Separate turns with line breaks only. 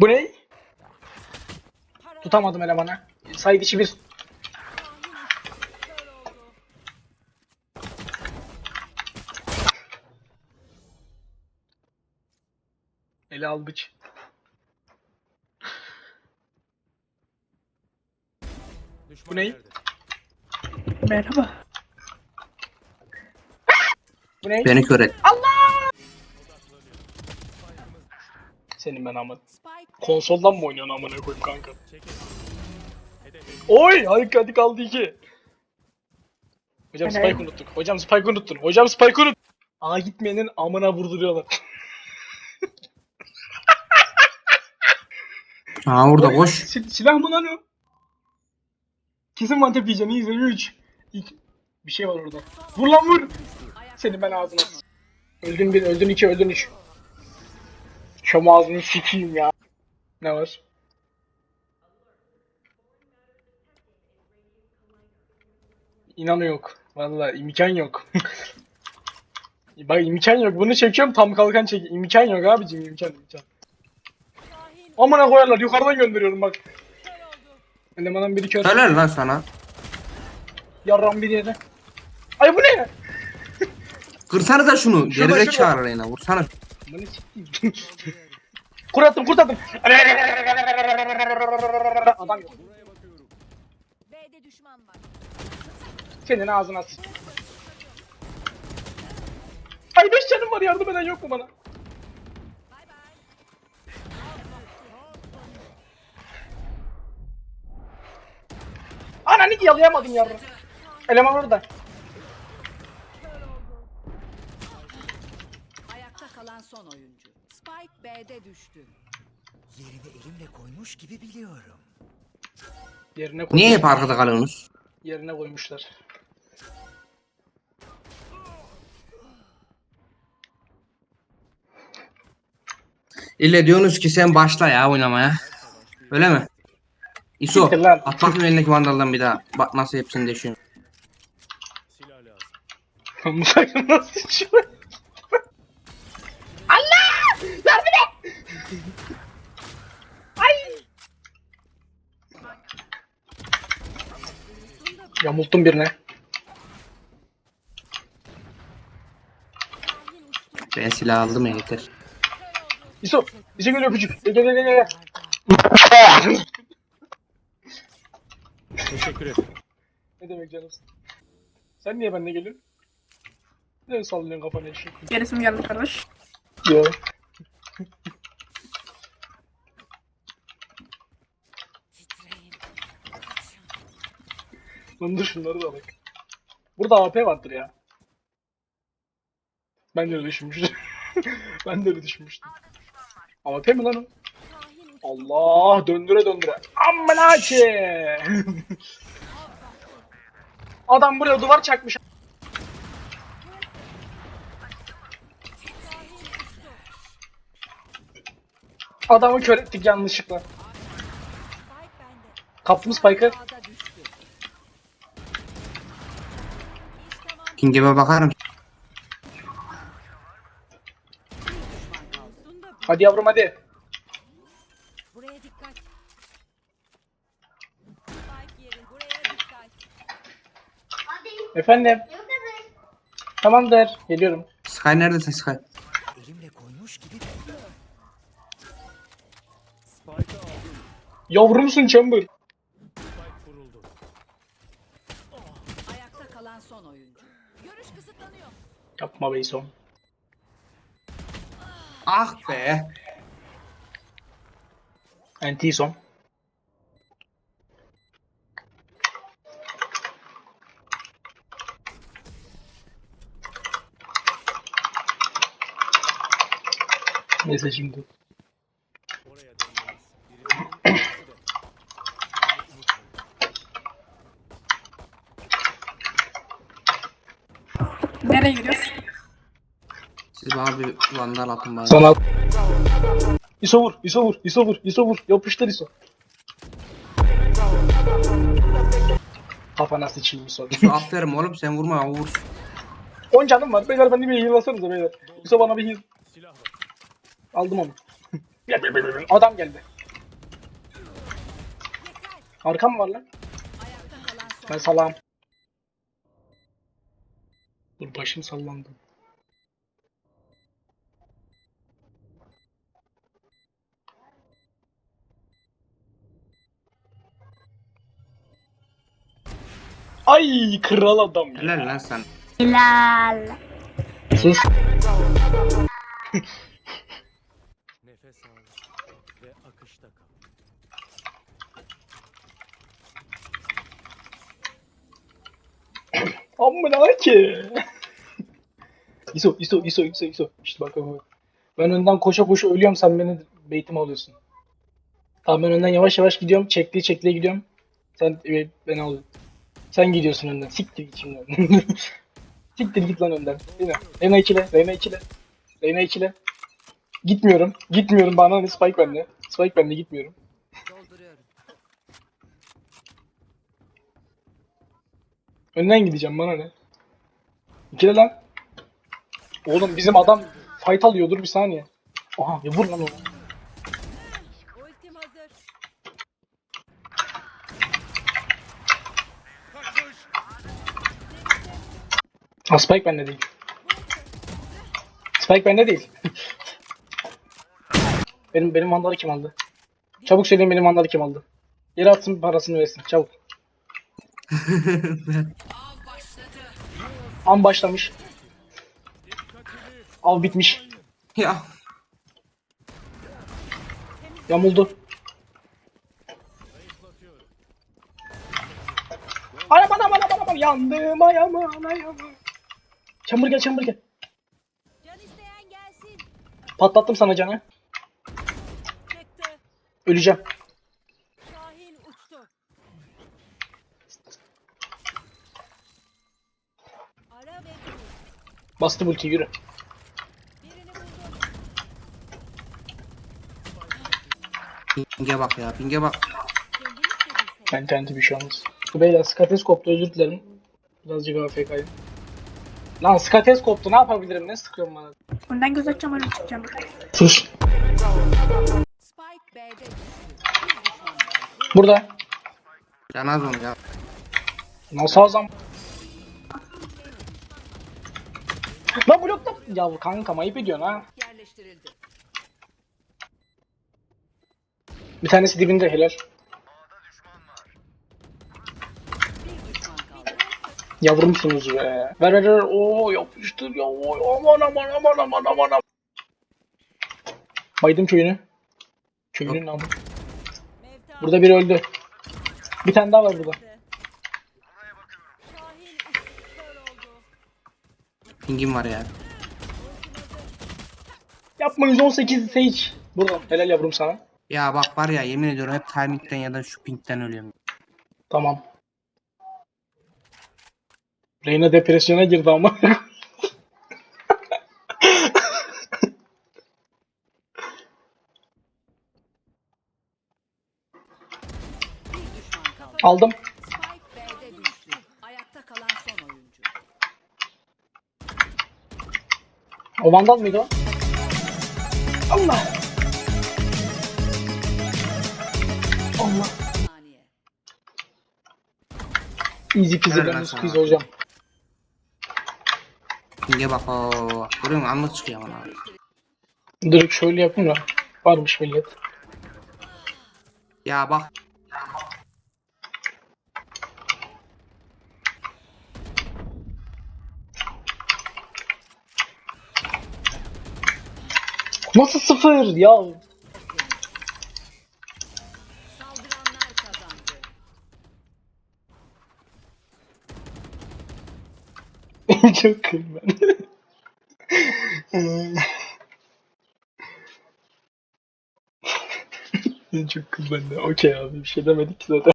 Bu ne? Tutamadım elemanı. Sayı dışı bir. Ele al bıç. Bu ne?
Merhaba.
Bu ne?
Beni kör et.
Senin ben amın. Konsoldan mı oynuyorsun amına koyayım kanka? Oy! Hadi hadi kaldı iki. Hocam. Spike unuttuk. Hocam Spike unuttun. Hocam Spike unut. Aa gitmeyenin amına vurduruyorlar.
Ha orada
Oy,
boş.
sil- silah mı lan o? Kesin mantep yiyeceksin. İyi izle 3. Bir şey var orada. Vur lan vur. Seni ben ağzına. Öldün bir, öldün iki, öldün üç. Şam ağzını sikeyim ya. Ne var? İnanı yok. Vallahi imkan yok. Bak imkan yok. Bunu çekiyorum tam kalkan çek. İmkan yok abicim imkan imkan. Amına koyarlar yukarıdan gönderiyorum bak. Elemanın biri kör.
Helal lan sana.
Yarram bir yere. Ay bu ne?
Kırsana da şunu.
Şurada,
Gerizek
şurada.
çağır yine. Vursana.
Bunu sikeyim. kurt attım kurt attım. Adam yok.
B'de düşman var.
Senin ağzına sıç. Ay beş canım var yardım eden yok mu bana? Ananı yalayamadım yavrum. Eleman orada.
Ayakta kalan son oyuncu. Spike B'de düştü.
Yerini elimle koymuş gibi biliyorum.
Yerine koy.
Niye hep arkada kalıyorsunuz?
Yerine koymuşlar.
İlle diyorsunuz ki sen başla ya oynamaya. Öyle mi? İso
Siktir lan.
at bakayım elindeki vandaldan bir daha. Bak nasıl hepsini deşiyorsun.
Bu sakın nasıl içiyor? Allah! Yardım et! Yamulttum birine.
Ben silah aldım yeter.
İso! İso geliyor küçük. Gel gel gel gel.
Teşekkür ederim.
ne demek canım? Sen niye benimle geliyorsun? Ne sallıyorsun kafanı eşek?
Gerisi mi geldi kardeş?
Yo. Lan dur da bak. Burada AP vardır ya. Ben de öyle düşünmüştüm. ben de öyle düşünmüştüm. AP mi lan o? Allah döndüre döndüre. Amına. Adam buraya duvar çakmış. Adamı kör ettik yanlışlıkla. Kaptım Spike'ı.
King'e bakarım.
Hadi yavrum hadi.
buraya dikkat. Spike yeri. Buraya dikkat.
Efendim. Tamamdır. Geliyorum.
Sky neredesin Sky?
Elimle koymuş gibi
Spike'ı aldım.
Yavrumsun Chamber. Yapma be son.
Ah be.
Anti son. Neyse şimdi.
Nereye gidiyoruz?
Siz bana bir vandal atın bari.
Son al. İso vur, İso vur, İso vur, İso vur. Yapıştır İso. Kafana sıçayım İso.
İso aferin oğlum sen vurma o vur.
10 canım var. Beyler beni bir heal'lasanıza beyler. İso bana bir heal. Aldım onu. Adam geldi. Arkam var lan? Ben salam. Dur başım sallandı. Ay kral adam ya.
Helal lan sen.
Sus. Amına ki. İso, İso, İso, İso, İso. İşte bak bak. Ben önden koşa koşa ölüyorum sen beni beytime alıyorsun. Tamam ben önden yavaş yavaş gidiyorum. Çekliye çekliye gidiyorum. Sen e, beni alıyorsun. Sen gidiyorsun önden. Siktir git şimdi. Siktir git lan önden. Mi? Reyna 2'le, Reyna 2'le. Reyna 2'le. Gitmiyorum. Gitmiyorum bana ne Spike bende. Spike bende gitmiyorum. Önden gideceğim bana ne? İkile lan. Oğlum bizim adam fight alıyor dur bir saniye. Aha ya vur lan
hazır.
Ha Spike bende değil. Spike bende değil. benim benim vandalı kim aldı? Çabuk söyleyin benim vandalı kim aldı? Geri atsın parasını versin çabuk. An başlamış. Av bitmiş.
ya
Yamuldu. Anam anam anam anam anam yandım ayağım ayağım. Çamur gel çamur gel.
Can isteyen gelsin.
Patlattım sana canı. Öleceğim. Bastı ulti yürü.
Pinge bak ya pinge bak.
Ben kendi bir şey olmaz. Beyler skates koptu özür dilerim. Birazcık AFK'yım. Lan skates koptu ne yapabilirim ne sıkıyorum bana.
Önden göz açacağım öyle çıkacağım.
Sus. Burada.
Canaz onu ya.
Nasıl azam? Lan blokta. Ya kanka ayıp ediyorsun ha.
Yerleştirildi.
Bir tanesi dibinde helal. Yavrumsunuz be. Ver ver ver. Oo yapıştır ya. Oo, aman aman aman aman aman aman. Baydım köyünü. Köyünün.
Mevta.
Burada biri öldü. Bir tane daha var burada.
Pingim var ya.
Yapma 118 Sage. Burada. Helal yavrum sana.
Ya bak var ya yemin ediyorum hep timing'den ya da şu pingden ölüyorum.
Tamam. Reyna depresyona girdi ama. Aldım.
Spike B'de düştü. Ayakta kalan son oyuncu.
O vandal mıydı o? Allah. Allah. Easy peasy
Helal lan sana.
squeeze hocam.
Pinge bak o. Görüyor musun anlık çıkıyor bana.
Direkt şöyle yapayım da. Varmış millet.
Ya bak
Nasıl sıfır ya? Çok kıl ben. Çok kıl bende. Okey abi bir şey demedik ki zaten.